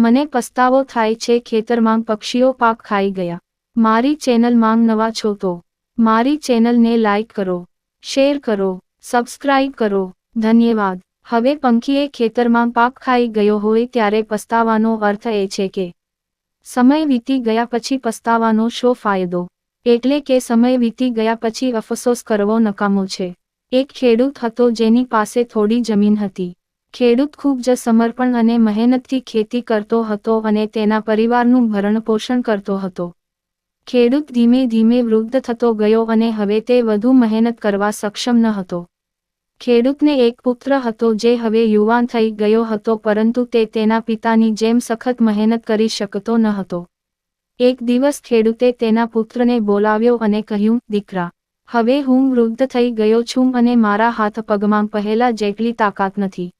મને પસ્તાવો થાય છે, ખેતરમાં પક્ષીઓ પાક ખાઈ ગયા. મારી ચેનલ માંગ નવા છો તો, મારી ચેનલને લાઇક કરો, શેર કરો, સબસ્ક્રાઇબ કરો. ધન્યવાદ. હવે પંખીએ ખેતરમાં પાક ખાઈ ગયો હોય ત્યારે પસ્તાવાનો અર્થ એ છે કે, સમય વીતી ગયા પછી પસ્તાવાનો શો ફાયદો? એટલે કે સમય વીતી ગયા પછી અફસોસ કરવો નકામો છે. એક ખેડૂત હતો જેની પાસે થોડી જમીન હતી. ખેડૂત ખૂબ જ સમર્પણ અને મહેનતથી ખેતી કરતો હતો અને તેના પરિવારનું ભરણપોષણ કરતો હતો. ખેડૂત ધીમે ધીમે વૃદ્ધ થતો ગયો અને હવે તે વધુ મહેનત કરવા સક્ષમ ન હતો. ખેડૂતને એક પુત્ર હતો જે હવે યુવાન થઈ ગયો હતો પરંતુ તે તેના પિતાની જેમ સખત મહેનત કરી શકતો ન હતો. એક દિવસ ખેડૂતે તેના પુત્રને બોલાવ્યો અને કહ્યું, દીકરા, હવે હું વૃદ્ધ થઈ ગયો છું અને મારા હાથ પગમાં પહેલા જેટલી તાકાત નથી.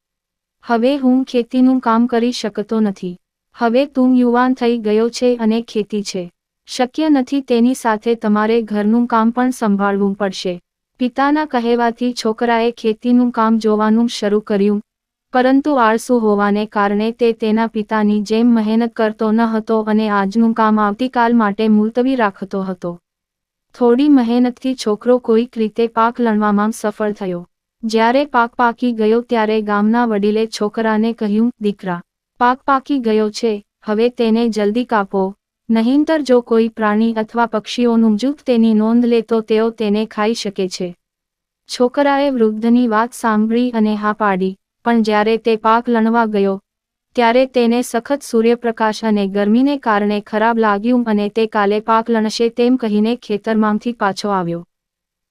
હવે હું ખેતીનું કામ કરી શકતો નથી. હવે તું યુવાન થઈ ગયો છે અને ખેતી છે. શક્ય નથી તેની સાથે તમારે ઘરનું કામ પણ સંભાળવું પડશે. પિતાના કહેવાથી છોકરાએ ખેતીનું કામ જોવાનું શરૂ કર્યું, પરંતુ આળસુ હોવાને કારણે તે તેના પિતાની જેમ મહેનત કરતો ન હતો અને આજનું કામ આવતીકાલ માટે મુલતવી રાખતો હતો. થોડી મહેનતથી છોકરો કોઈક રીતે પાક લણવામાં સફળ થયો. જ્યારે પાક પાકી ગયો ત્યારે ગામના વડીલે છોકરાને કહ્યું, દીકરા, પાક પાકી ગયો છે, હવે તેને જલ્દી કાપો. નહીંતર જો કોઈ પ્રાણી અથવા પક્ષીઓનું જૂથ તેની નોંધ લે તો તેઓ તેને ખાઈ શકે છે. છોકરાએ વૃદ્ધની વાત સાંભળી અને હા પાડી, પણ જ્યારે તે પાક લણવા ગયો, ત્યારે તેને સખત સૂર્યપ્રકાશ અને ગરમીને કારણે ખરાબ લાગ્યું અને તે કાલે પાક લણશે તેમ કહીને ખેતરમાંથી પાછો આવ્યો.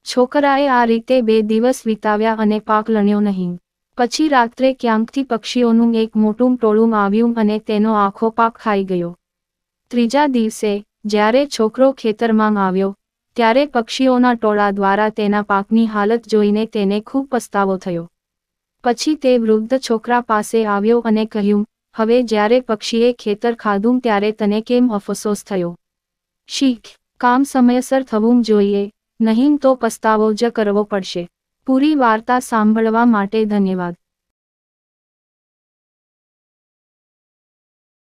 છોકરાએ આ રીતે બે દિવસ વિતાવ્યા અને પાક લણ્યો નહીં. પછી રાત્રે ક્યાંકથી પક્ષીઓનું એક મોટું ટોળું આવ્યું અને તેનો આખો પાક ખાઈ ગયો. ત્રીજા દિવસે, જ્યારે છોકરો ખેતરમાં આવ્યો, ત્યારે પક્ષીઓના ટોળા દ્વારા તેના પાકની હાલત જોઈને તેને ખૂબ પસ્તાવો થયો. પછી તે વૃદ્ધ છોકરા પાસે આવ્યો અને કહ્યું, હવે જ્યારે પક્ષીએ ખેતર ખાધું ત્યારે તને કેમ અફસોસ થયો? શીખ, કામ સમયસર થવું જોઈએ નહીં તો પસ્તાવો જ કરવો પડશે. પૂરી વાર્તા સાંભળવા માટે ધન્યવાદ.